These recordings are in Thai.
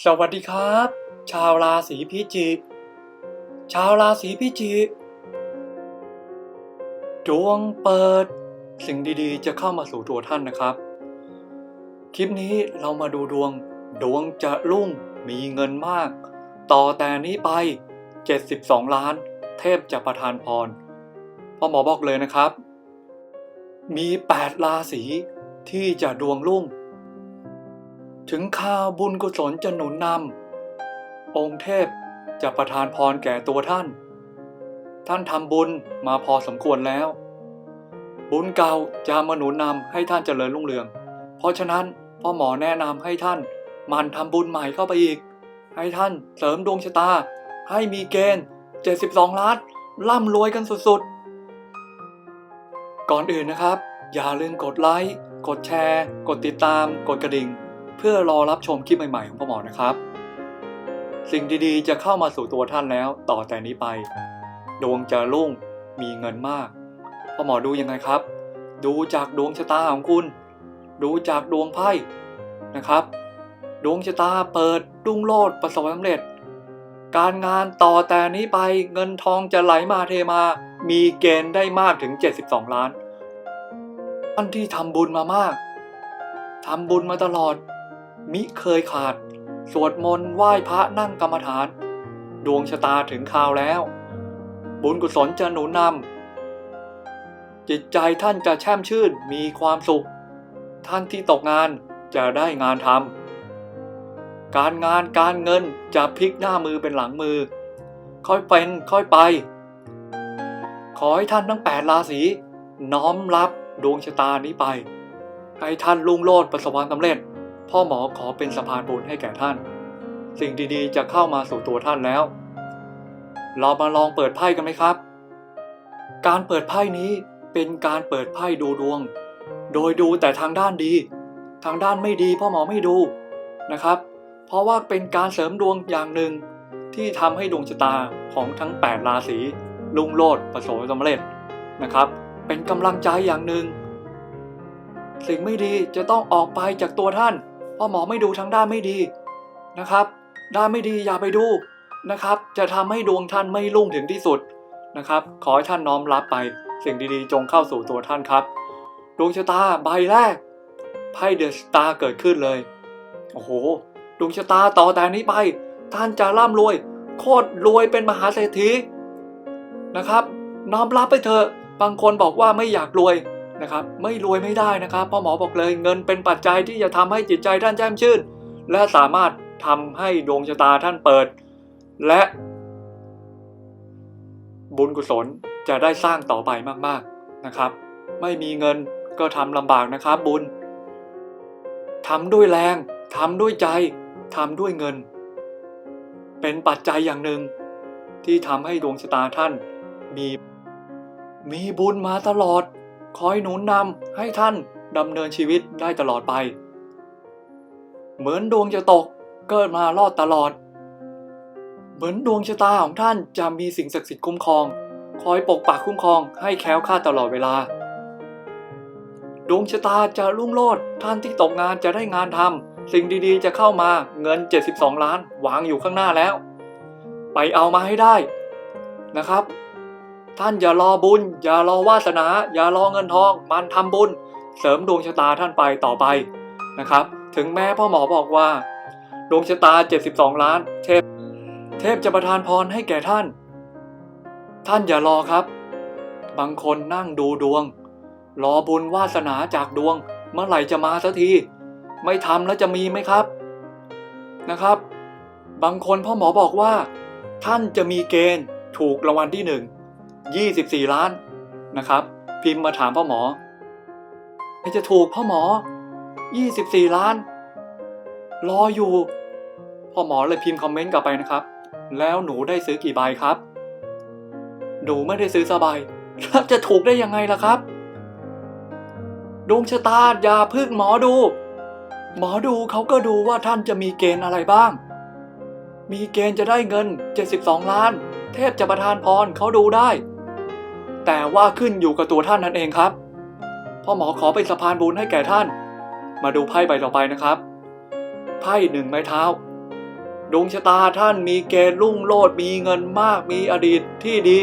สวัสดีครับ ชาวราศีพิจิก ชาวราศีพิจิกดวงเปิด สิ่งดีๆ จะเข้ามาสู่ตัวท่านนะครับ คลิปนี้เรามาดูดวง ดวงจะรุ่งมีเงินมาก ต่อแต่นี้ไป 72 ล้าน เทพจะประทานพรพ่อหมอบอกเลยนะครับ มี 8 ราศีที่จะดวงรุ่ง ถึงข่าวบุญกุศลจะหนุนนำองค์เทพจะประทานพรแก่ตัวท่าน ท่านทำบุญมาพอสมควรแล้ว บุญเก่าจะมาหนุนนำให้ท่านเจริญรุ่งเรือง เพราะฉะนั้นพ่อหมอแนะนำให้ท่านมันทำบุญใหม่เข้าไปอีก ให้ท่านเสริมดวงชะตา ให้มีเกณฑ์72ล้านร่ำรวยกันสุดๆ ก่อนอื่นนะครับ อย่าลืมกดไลค์ กดแชร์ กดติดตาม กดกระดิ่ง พื่อรอรับชมคลิปใหม่ๆของพ่อหมอนะครับ สิ่งดีๆจะเข้ามาสู่ตัวท่านแล้วต่อแต่นี้ไป ดวงจะรุ่งมีเงินมากพ่อหมอดูยังไงครับ ดูจากดวงชะตาของคุณ ดูจากดวงไพ่นะครับ ดวงชะตาเปิดรุ่งโรจน์ประสบความสำเร็จ การงานต่อแต่นี้ไปเงินทองจะไหลมาเทมา มีเกณฑ์ได้มากถึง 72 ล้านท่านที่ทำบุญมามากทำบุญมาตลอด มิเคยขาด สวดมนต์ไหว้พระนั่งกรรมฐาน ดวงชะตาถึงคราวแล้ว บุญกุศลจะหนุนนำจิตใจท่านจะแช่มชื่นมีความสุข ท่านที่ตกงานจะได้งานทำการงานการเงินจะพลิกหน้ามือเป็นหลังมือ ค่อยเป็นค่อยไป ขอให้ท่านทั้งแปดราศีน้อมรับดวงชะตานี้ไป ให้ท่านลุ่งโลดประสบความสำเร็จ พ่อหมอขอเป็นสะพานบุญให้แก่ท่าน สิ่งดีๆ จะเข้ามาสู่ตัวท่านแล้ว เรามาลองเปิดไพ่กันไหมครับ การเปิดไพ่นี้เป็นการเปิดไพ่ดูดวง โดยดูแต่ทางด้านดี ทางด้านไม่ดีพ่อหมอไม่ดูนะครับ เพราะว่าเป็นการเสริมดวงอย่างหนึ่ง ที่ทำให้ดวงชะตาของทั้ง 8 ราศีลุ่งโลดประสบความสำเร็จนะครับ เป็นกำลังใจอย่างหนึ่ง สิ่งไม่ดีจะต้องออกไปจากตัวท่าน พ่อหมอไม่ดูทั้งด้านไม่ดีนะครับ ด้านไม่ดีอย่าไปดูนะครับ จะทำให้ดวงท่านไม่รุ่งถึงที่สุดนะครับ ขอให้ท่านน้อมรับไป สิ่งดีๆ จงเข้าสู่ตัวท่านครับ ดวงชะตาใบแรกไพ่เดอะสตาร์เกิดขึ้นเลย โอ้โห ดวงชะตาต่อแต่นี้ไป ท่านจะร่ำรวย โคตรรวยเป็นมหาเศรษฐีนะครับ น้อมรับไปเถอะ บางคนบอกว่าไม่อยากรวย นะครับไม่รวยไม่ได้นะครับพ่อหมอบอกเลยเงินเป็นปัจจัยที่จะทำให้จิตใจท่านแจ่มชื่น และสามารถทำให้ดวงชะตาท่านเปิด และ บุญกุศลจะได้สร้างต่อไปมากๆนะครับ ไม่มีเงินก็ทำลำบากนะครับ บุญทำด้วยแรงทำด้วยใจทำด้วยเงิน เป็นปัจจัยอย่างหนึ่งที่ทำให้ดวงชะตาท่านมีมีบุญมาตลอด คอยหนุนนำให้ท่านดำเนินชีวิตได้ตลอดไป เหมือนดวงจะตกเกิดมารอดตลอด เหมือนดวงชะตาของท่านจะมีสิ่งศักดิ์สิทธิ์คุ้มครอง คอยปกปักคุ้มครองให้แคล้วคลาดตลอดเวลา ดวงชะตาจะรุ่งโรจน์ท่านที่ตกงานจะได้งานทำสิ่งดีๆจะเข้ามาเงิน 72 ล้านวางอยู่ข้างหน้าแล้ว ไปเอามาให้ได้นะครับ ท่านอย่ารอบุญ อย่ารอวาสนา อย่ารอเงินทอง มันทำบุญ เสริมดวงชะตาท่านไปต่อไปนะครับ ถึงแม้พ่อหมอบอกว่า ดวงชะตา 72 ล้าน เทพ เทพจะประทานพรให้แก่ท่าน ท่านอย่ารอครับ บางคนนั่งดูดวง รอบุญวาสนาจากดวง เมื่อไหร่จะมาสักที ไม่ทำแล้วจะมีไหมครับนะครับ บางคนพ่อหมอบอกว่า ท่านจะมีเกณฑ์ถูกรางวัลที่หนึ่ง 24 ล้านนะครับ พิมพ์มาถามพ่อหมอจะถูกพ่อหมอ 24 ล้าน รออยู่ พ่อหมอเลยพิมพ์คอมเมนต์กลับไปนะครับ แล้วหนูได้ซื้อกี่ใบครับ หนูไม่ได้ซื้อสบายแล้วจะถูกได้ยังไงล่ะครับ ดวงชะตาอย่าพึ่งหมอดู หมอดูเขาก็ดูว่าท่านจะมีเกณฑ์อะไรบ้าง มีเกณฑ์จะได้เงิน 72 ล้าน เทพจะประทานพรเขาดูได้ แต่ว่าขึ้นอยู่กับตัวท่านนั่นเองครับ พ่อหมอขอเป็นสะพานบุญให้แก่ท่าน มาดูไพ่ใบต่อไปนะครับ ไพ่หนึ่งไม้เท้า ดวงชะตาท่านมีเกณฑ์รุ่งโรจน์มีเงินมาก มีอดีตที่ดี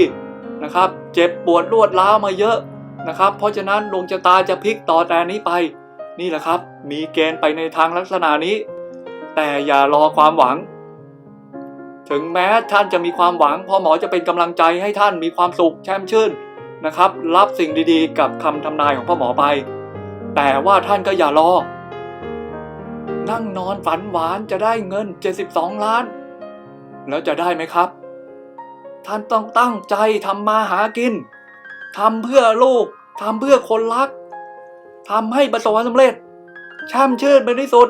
นะครับ เจ็บปวดรวดร้าวมาเยอะนะครับ เพราะฉะนั้นดวงชะตาจะพลิกต่อแต่นี้ไป นี่แหละครับ มีเกณฑ์ไปในทางลักษณะนี้ แต่อย่ารอความหวังถึงแม้ท่านจะมีความหวังพ่อหมอจะเป็นกำลังใจให้ท่านมีความสุขแช่มชื่น นะครับ รับสิ่งดีๆ กับคำทำนายของพ่อหมอไป แต่ว่าท่านก็อย่ารอ นั่งนอนฝันหวานจะได้เงิน 72 ล้าน แล้วจะได้ไหมครับ ท่านต้องตั้งใจทำมาหากินทำเพื่อลูกทำเพื่อคนรักทำให้ประสบความสำเร็จช่มชื่นไปที่สุด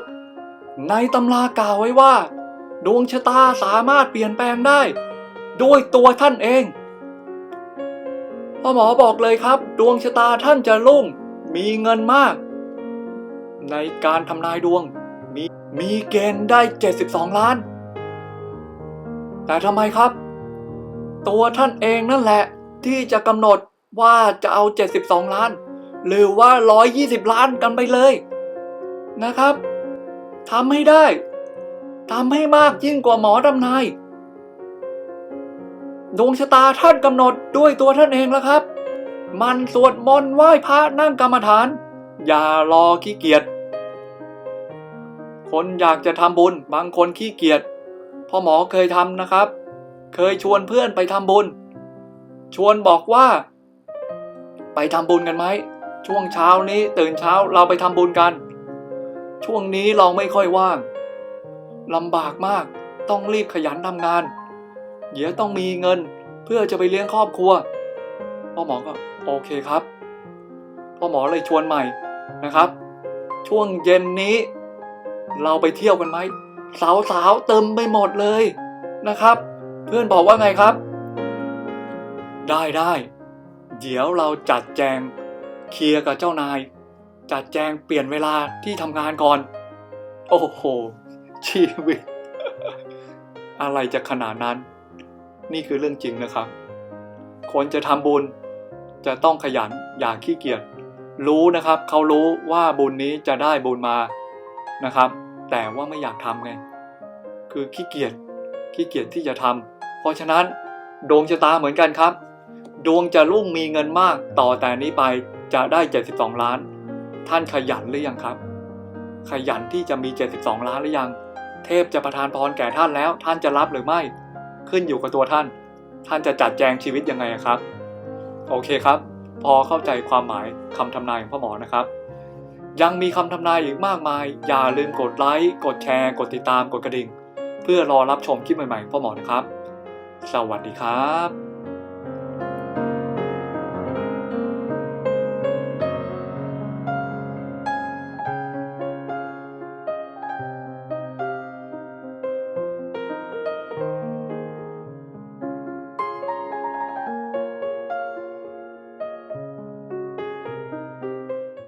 ในตำรากล่าวไว้ว่า ดวงชะตาสามารถเปลี่ยนแปลงได้ ด้วยตัวท่านเอง พ่อหมอบอกเลยครับ ดวงชะตาท่านจะรุ่ง มีเงินมาก ในการทำนายดวง มีมีเกณฑ์ได้ 72 ล้าน แต่ทำไมครับ ตัวท่านเองนั่นแหละ ที่จะกำหนดว่าจะเอา 72 ล้าน หรือว่า 120 ล้านกันไปเลย นะครับทำให้ได้ทำให้มากยิ่งกว่าหมอทำนาย ดวงชะตาท่านกำหนดด้วยตัวท่านเองแล้วครับ มันสวดมนต์ไหว้พระนั่งกรรมฐาน อย่ารอขี้เกียจคนอยากจะทำบุญบางคนขี้เกียจพ่อหมอเคยทำนะครับ เคยชวนเพื่อนไปทำบุญ ชวนบอกว่า ไปทำบุญกันไหมช่วงเช้านี้ตื่นเช้าเราไปทำบุญกัน ช่วงนี้เราไม่ค่อยว่างลำบากมากต้องรีบขยันทำงาน เดี๋ยวต้องมีเงินเพื่อจะไปเลี้ยงครอบครัว พ่อหมอก็โอเคครับ พ่อหมอเลยชวนใหม่นะครับ ช่วงเย็นนี้ เราไปเที่ยวกันไหมสาวๆเต็มไปหมดเลยนะครับ เพื่อนบอกว่าไงครับ ได้ได้เดี๋ยวเราจัดแจงเคลียร์กับเจ้านาย จัดแจงเปลี่ยนเวลาที่ทำงานก่อน โอ้โห ชีวิต อะไรจะขนาดนั้น นี่คือเรื่องจริงนะครับ คนจะทำบุญจะต้องขยันอย่าขี้เกียจรู้นะครับเขารู้ว่าบุญนี้จะได้บุญมานะครับ แต่ว่าไม่อยากทำไง คือขี้เกียจขี้เกียจที่จะทำเพราะฉะนั้นดวงชะตาเหมือนกันครับ ดวงจะรุ่งมีเงินมากต่อแต่นี้ไปจะได้ 72 ล้าน ท่านขยันหรือยังครับ ขยันที่จะมี 72 ล้านหรือยัง เทพจะประทานพรแก่ท่านแล้ว ท่านจะรับหรือไม่ ขึ้นอยู่กับตัวท่าน ท่านจะจัดแจงชีวิตยังไงครับ โอเคครับ พอเข้าใจความหมายคำทำนายของพ่อหมอนะครับ ยังมีคำทำนายอีกมากมาย อย่าลืมกดไลค์กดแชร์ กดติดตามกดกระดิ่ง เพื่อรอรับชมคลิปใหม่ๆของพ่อหมอนะครับ สวัสดีครับ